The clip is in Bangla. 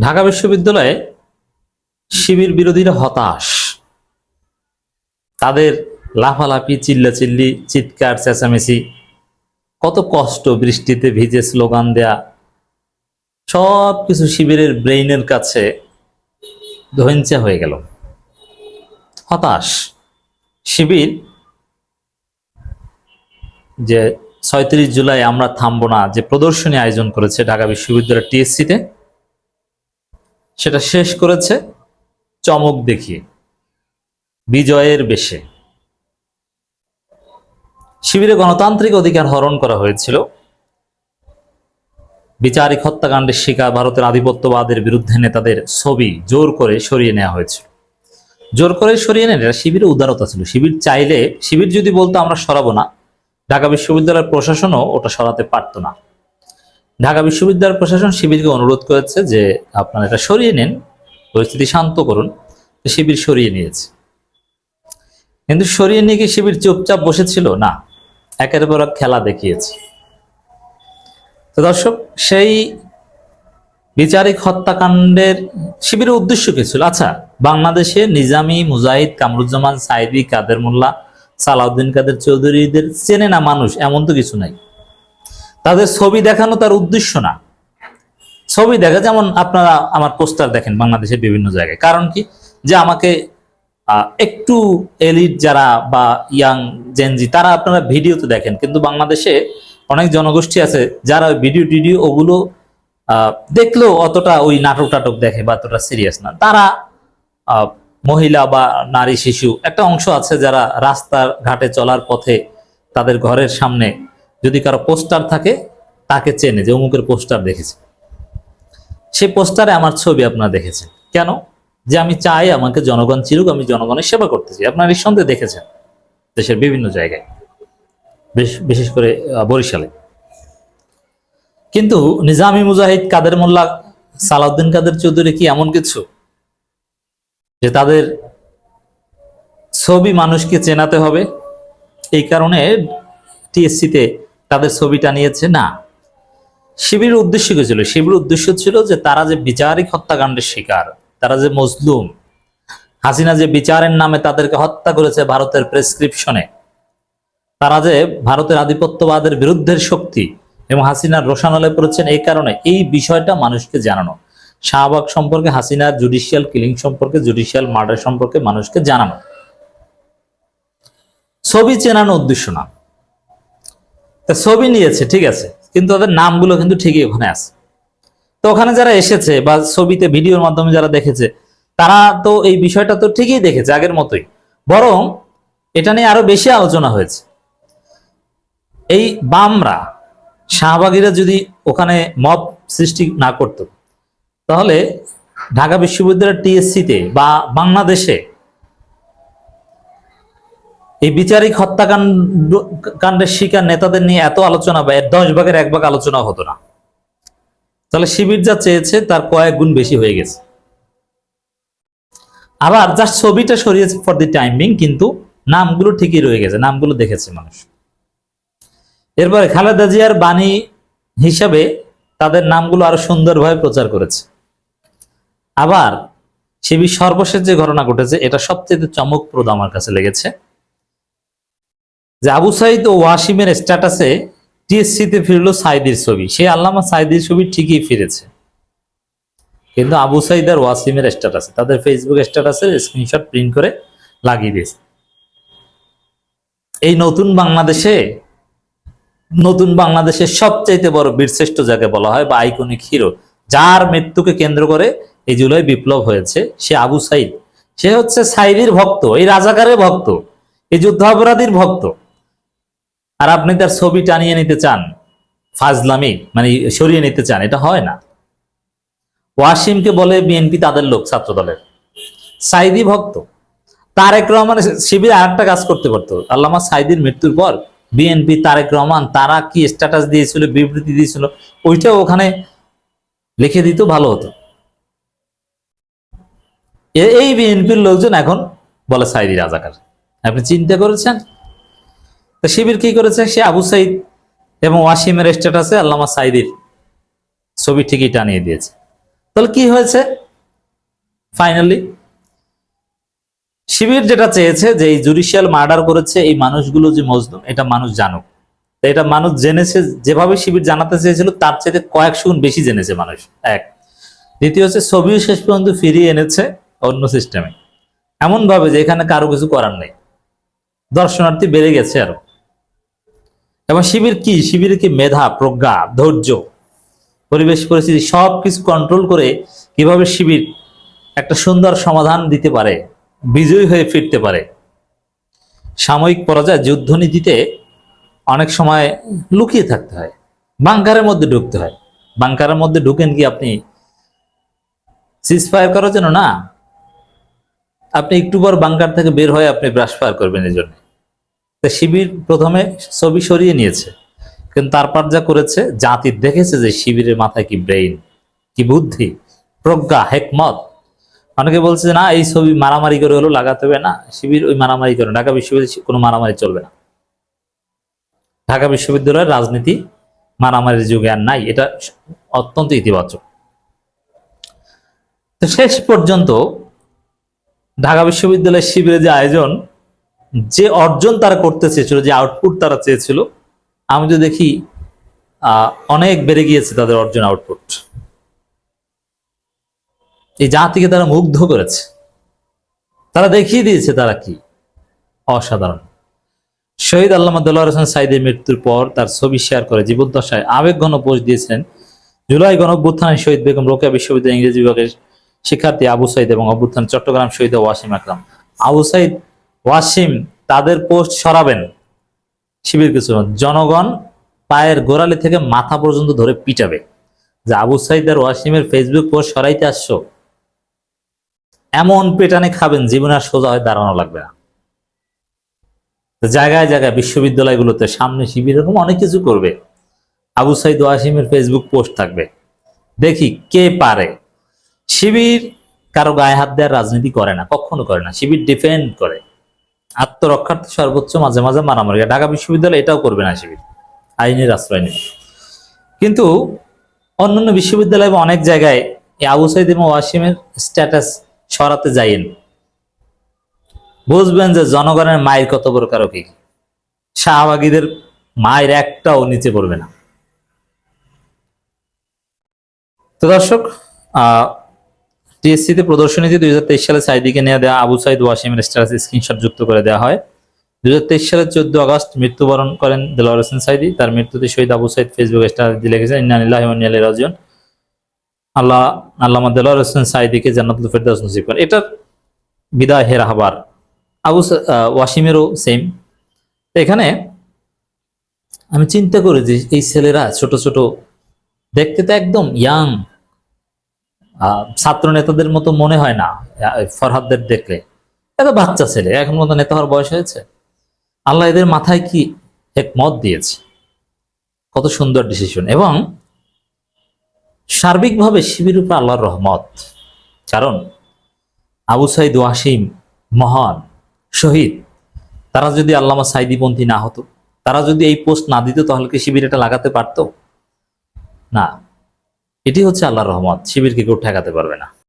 ঢাকা বিশ্ববিদ্যালয়ে শিবির বিরোধীরা হতাশ। তাদের লাফালাফি, চিল্লাচিল্লি, চিৎকার, চেঁচামেচি, কত কষ্ট, বৃষ্টিতে ভিজে স্লোগান দেয়া সব কিছু শিবিরের ব্রেইনের কাছে ধৈঞ্চা হয়ে গেল। হতাশ। শিবির যে ছয়ত্রিশ জুলাই আমরা থামবো না, যে প্রদর্শনী আয়োজন করেছে ঢাকা বিশ্ববিদ্যালয়ের টিএসসিতে সেটা শেষ করেছে চমক দেখিয়ে। বিজয়ের বেশে। শিবিরে গণতান্ত্রিক অধিকার হরণ করা হয়েছিল। বিচারিক হত্যাকাণ্ডের শিকার ভারতের আধিপত্যবাদের বিরুদ্ধে নেতাদের ছবি জোর করে সরিয়ে নেওয়া হয়েছিল। জোর করে সরিয়ে নেন এটা শিবিরের উদারতা ছিল। শিবির চাইলে, শিবির যদি বলতো আমরা সরাবো না, ঢাকা বিশ্ববিদ্যালয়ের প্রশাসনও ওটা সরাতে পারতো না। ঢাকা বিশ্ববিদ্যালয় প্রশাসন শিবিরকে অনুরোধ করেছে যে আপনারা এটা সরিয়ে নেন, পরিস্থিতি শান্ত করুন। শিবির সরিয়ে নিয়েছে। কিন্তু সরিয়ে নিয়ে কি শিবির চুপচাপ বসেছিল? না, একের পর খেলা দেখিয়েছে। তো দর্শক, সেই বিচারিক হত্যাকাণ্ডের শিবিরের উদ্দেশ্য কি ছিল? আচ্ছা বাংলাদেশে নিজামি মুজাহিদ কামরুজ্জামান, সাইদি কাদের মোল্লা, সালাউদ্দিন কাদের চৌধুরীদের চেনে না মানুষ, এমন তো কিছু নাই। তাদের ছবি দেখানো তার উদ্দেশ্য না। ছবি দেখা, যেমন আপনারা আমার পোস্টার দেখেন বাংলাদেশের বিভিন্ন জায়গায়। কারণ কি? যে আমাকে একটু এলিট যারা বা ইয়াং জেনজি তারা আপনারা ভিডিওতে দেখেন, কিন্তু বাংলাদেশে অনেক জনগোষ্ঠী আছে যারা ভিডিও টিডিও ওগুলো দেখলেও অতটা ওই নাটক টাটক দেখে বা অতটা সিরিয়াস না। তারা মহিলা বা নারী শিশু, একটা অংশ আছে যারা রাস্তার ঘাটে চলার পথে তাদের ঘরের সামনে যদি কারও পোস্টার থাকে, তাকে চেনে যে অমুকের পোস্টার দেখেছে। সেই পোস্টারে আমার ছবি আপনারা দেখেছেন। কেন? যে আমি চাই আমাকে জনগণ চিরুক, আমি জনগণের সেবা করতেছি আপনারা নিঃসন্দেহে দেখেছেন দেশের বিভিন্ন জায়গায় বিশেষ করে বরিশালে। কিন্তু নিজামি মুজাহিদ কাদের মোল্লা, সালাউদ্দিন কাদের চৌধুরী কি এমন কিছু? যে তাদের ছবি মানুষকে চেনাতে হবে। এই কারণে টিএসসিতে তাদের ছবিটা নিয়েছে? না। শিবিরের উদ্দেশ্য কি ছিল? শিবিরের উদ্দেশ্য ছিল যে তারা যে বিচারিক হত্যাকাণ্ডের শিকার, তারা যে মজলুম, হাসিনা যে বিচারের নামে তাদেরকে হত্যা করেছে ভারতের প্রেসক্রিপশনে, তারা যে ভারতের আধিপত্যবাদের বিরুদ্ধের শক্তি এবং হাসিনার রোশানলে পড়েছেন এই কারণে এই বিষয়টা মানুষকে জানানো। শাহবাগ সম্পর্কে হাসিনার জুডিশিয়াল কিলিং সম্পর্কে, জুডিশিয়াল মার্ডার সম্পর্কে মানুষকে জানানো। ছবি চেনানো উদ্দেশ্য না। ছবি নিয়েছে, ঠিক আছে। কিন্তু তাদের নামগুলো কিন্তু ঠিকই ওখানে আছে। তো ওখানে যারা এসেছে বা ছবিতে, ভিডিওর মাধ্যমে যারা দেখেছে, তারা তো এই বিষয়টা তো ঠিকই দেখেছে আগের মতোই। বরং এটা নিয়ে আরও বেশি আলোচনা হয়েছে। এই বামরা, শাহবাগীরা যদি ওখানে মব সৃষ্টি না করত, তাহলে ঢাকা বিশ্ববিদ্যালয়ের টিএসসিতে বা বাংলাদেশে এই বিচারিক হত্যাকাণ্ড, কাণ্ডের শিকার নেতাদের নিয়ে এত আলোচনা বা দশ ভাগের এক ভাগ আলোচনা হতো না। তাহলে শিবির যা চেয়েছে তার কয়েক গুণ বেশি হয়ে গেছে। আবার জাস্ট ছবিটা সরিয়েছে ফর দি টাইমিং কিন্তু নামগুলো ঠিকই রয়ে গেছে, নামগুলো দেখেছে মানুষ। এরপরে খালেদা জিয়ার বাণী হিসাবে তাদের নামগুলো আরও সুন্দরভাবে প্রচার করেছে। আবার শিবির সর্বশেষ যে ঘটনা ঘটেছে, এটা সবচেয়ে চমকপ্রদ আমার কাছে লেগেছে। যে আবু সাইদ ও ওয়াসিমের স্ট্যাটাসে টিএসসিতে ফিরলো সাইদির ছবি। সেই আল্লামা সাইদির ছবি ঠিকই ফিরেছে। কিন্তু আবু সাইদ আর ওয়াসিমের স্ট্যাটাসে, তাদের ফেসবুক স্ট্যাটাসের স্ক্রিনশট প্রিন্ট করে লাগিয়ে দিয়েছে। এই নতুন বাংলাদেশে, নতুন বাংলাদেশের সবচাইতে বড় বীরশ্রেষ্ঠ যাকে বলা হয় বা আইকনিক হিরো যার মৃত্যুকে কেন্দ্র করে এই জুলাই বিপ্লব হয়েছে, সে আবু সাইদ। সে হচ্ছে সাইদির ভক্ত, এই রাজাকারের ভক্ত, এই যুদ্ধাপরাধীর ভক্ত। আর আপনি তার ছবি টানিয়ে নিতে চান, ফাজলামি মানে সরিয়ে নিতে চান, এটা হয় না। ওয়াসিমকে বলে বিএনপি তাদের লোক ছাত্র দলের সাইদি ভক্ত। তারেক রহমান শিবির আর একটা কাজ করতে পারতো। আল্লামা সাইদির মৃত্যুর পর বিএনপি তারেক রহমান, তারা কি স্ট্যাটাস দিয়েছিল, বিবৃতি দিয়েছিল, ওইটা ওখানে লিখে দিত, ভালো হতো। এই বিএনপির লোকজন এখন বলে সাইদি রাজাকার। আপনি চিন্তা করেছেন? তো শিবির কি করেছে? সে আবু সাইদ এবং ওয়াসিমের স্ট্যাটাসে আল্লামা সাইদির ছবি ঠিকই টানিয়ে দিয়েছে। তাহলে কি হয়েছে? ফাইনালি শিবির যেটা চেয়েছে যে এই জুডিশিয়াল মার্ডার করেছে এই মানুষগুলো যে মজলুম, এটা মানুষ জানুক। এটা মানুষ জেনেছে, যেভাবে শিবির জানাতে চেয়েছিল, তার চাইতে কয়েকশো গুণ বেশি জেনেছে মানুষ। এক। দ্বিতীয় হচ্ছে, ছবিও শেষ পর্যন্ত ফিরিয়ে এনেছে অন্য সিস্টেমে এমন ভাবে যে এখানে কারও কিছু করার নেই। দর্শনার্থী বেড়ে গেছে আরও। এবং শিবির কি? শিবির কি মেধা, প্রজ্ঞা, ধৈর্য? পরিবেশ পরিস্থিতি সব কিছু কন্ট্রোল করে কীভাবে শিবির একটা সুন্দর সমাধান দিতে পারে, বিজয়ী হয়ে ফিরতে পারে? সাময়িক পরাজয় যুদ্ধনীতিতে অনেক সময় লুকিয়ে থাকতে হয়, বাংকারের মধ্যে ঢুকতে হয়। বাংকারের মধ্যে ঢুকেন কি আপনি সিজ ফায়ার করার জন্য? না। আপনি একটু পর বাংকার থেকে বের হয়ে আপনি ব্রাশ ফায়ার করবেন এই জন্য তো শিবির প্রথমে ছবি সরিয়ে নিয়েছে। কিন্তু তারপর যা করেছে, জাতি দেখেছে যে শিবিরের মাথায় কি ব্রেইন কি বুদ্ধি, প্রজ্ঞা, হেকমত। অনেকে বলছে না, এই ছবি মারামারি করে হলো লাগাতে হবে না। শিবির ওই মারামারি করে ঢাকা বিশ্ববিদ্যালয়ে কোনো মারামারি চলবে না। ঢাকা বিশ্ববিদ্যালয়ের রাজনীতি মারামারির যুগে আর নাই। এটা অত্যন্ত ইতিবাচক। তো শেষ পর্যন্ত ঢাকা বিশ্ববিদ্যালয়ের শিবিরের যে আয়োজন যে অর্জন তারা করতে চেয়েছিল, যে আউটপুট তারা চেয়েছিল, আমি তো দেখি অনেক বেড়ে গিয়েছে তাদের অর্জন আউটপুট এই জাতিকে তারা মুগ্ধ করেছে। তারা দেখিয়ে দিয়েছে তারা কি? অসাধারণ। শহীদ আল্লামা দেলোয়ার হোসেন সাইদের মৃত্যুর পর তার ছবি শেয়ার করে জীবদ্দশায় আবেগ ঘন পোস্ট দিয়েছেন জুলাই গণ অভ্যুত্থানে শহীদ বেগম রোকেয়া বিশ্ববিদ্যালয় ইংরেজি বিভাগের শিক্ষার্থী আবু সাইদ এবং অভ্যুত্থান চট্টগ্রাম শহীদ ওয়াসিম আকরাম। আবু সাইদ ওয়াসিম, তাদের পোস্ট সরাবেন। শিবির কিছু জনগণ পায়ের গোড়ালি থেকে মাথা পর্যন্ত ধরে পিটাবে। যে আবু সাইদ আর ওয়াসিমের ফেসবুক পোস্ট সরাইতে আসছো। এমন পেটানে খাবেন জীবনে আর সোজা হয়ে দাঁড়ানো লাগবে না। জায়গায় জায়গায় বিশ্ববিদ্যালয়গুলোতে সামনে শিবির, এরকম অনেক কিছু করবে। আবু সাইদ ওয়াসিমের ফেসবুক পোস্ট থাকবে। দেখি কে পারে। শিবির কারও গায়ে হাত দেওয়ার রাজনীতি করে না, কখনো করে না। শিবির ডিফেন্ড করে। আত্মরক্ষার্থে সর্বোচ্চ মাঝে মাঝে মারামারি। ঢাকা বিশ্ববিদ্যালয় এটাও করবে না শিবির। আইনের আশ্রয় নেবে। কিন্তু অন্যান্য বিশ্ববিদ্যালয় বা অনেক জায়গায় এই আবু সাইদ এবং ওয়াসিমের স্ট্যাটাস সরাতে যাইয়েন। বুঝবেন যে জনগণের মায়ের কত বড় কারও কি শাহবাগীদের মায়ের একটাও নিচে পড়বে না। তো দর্শক টিএসসিতে প্রদর্শনীতে দুই হাজার তেইশ সালে সাইদিকে নিয়ে দেওয়া আবু সাইদ ওয়াসিমের স্ট্যাটাস স্ক্রিনশট যুক্ত করে দেওয়া হয়। দুই হাজার তেইশ সালের চোদ্দ আগস্ট মৃত্যুবরণ করেন দেলোয়ার হোসেন সাইদি। তার মৃত্যুতে শহীদ আবু সাইদ ফেসবুক স্ট্যাটাস দিয়ে লিখেছেন ইন্নানিল্লাহি ইলাইহি রাজিউন। আল্লাহ, আল্লামা দেলোয়ার হোসেন সাইদিকে জান্নাতুল ফেরদাউস নসিব করেন। এটা বিদায় হের রাহবার আবু ওয়াসিমেরও সেম এখানে আমি চিন্তা করি যে এই ছেলেরা ছোট ছোট, দেখতে তো একদম ইয়াং ছাত্র নেতাদের মতো মনে হয় না ফরহাদদের দেখলে। এত বাচ্চা ছেলে, এখন মতো নেতা হওয়ার বয়স হয়েছে। আল্লাহ এদের মাথায় কি এক মত দিয়েছে? কত সুন্দর ডিসিশন এবং সার্বিকভাবে শিবির উপর আল্লাহর রহমত। কারণ আবু সাইদ ওয়াসিম মহান, শহীদ। তারা যদি আল্লামা সাইদিপন্থী না হতো, তারা যদি এই পোস্ট না দিত, তাহলে কি শিবির এটা লাগাতে পারতো? না। এটি হচ্ছে আল্লাহর রহমত। শিবিরকে কেউ ঠেকাতে পারবে না।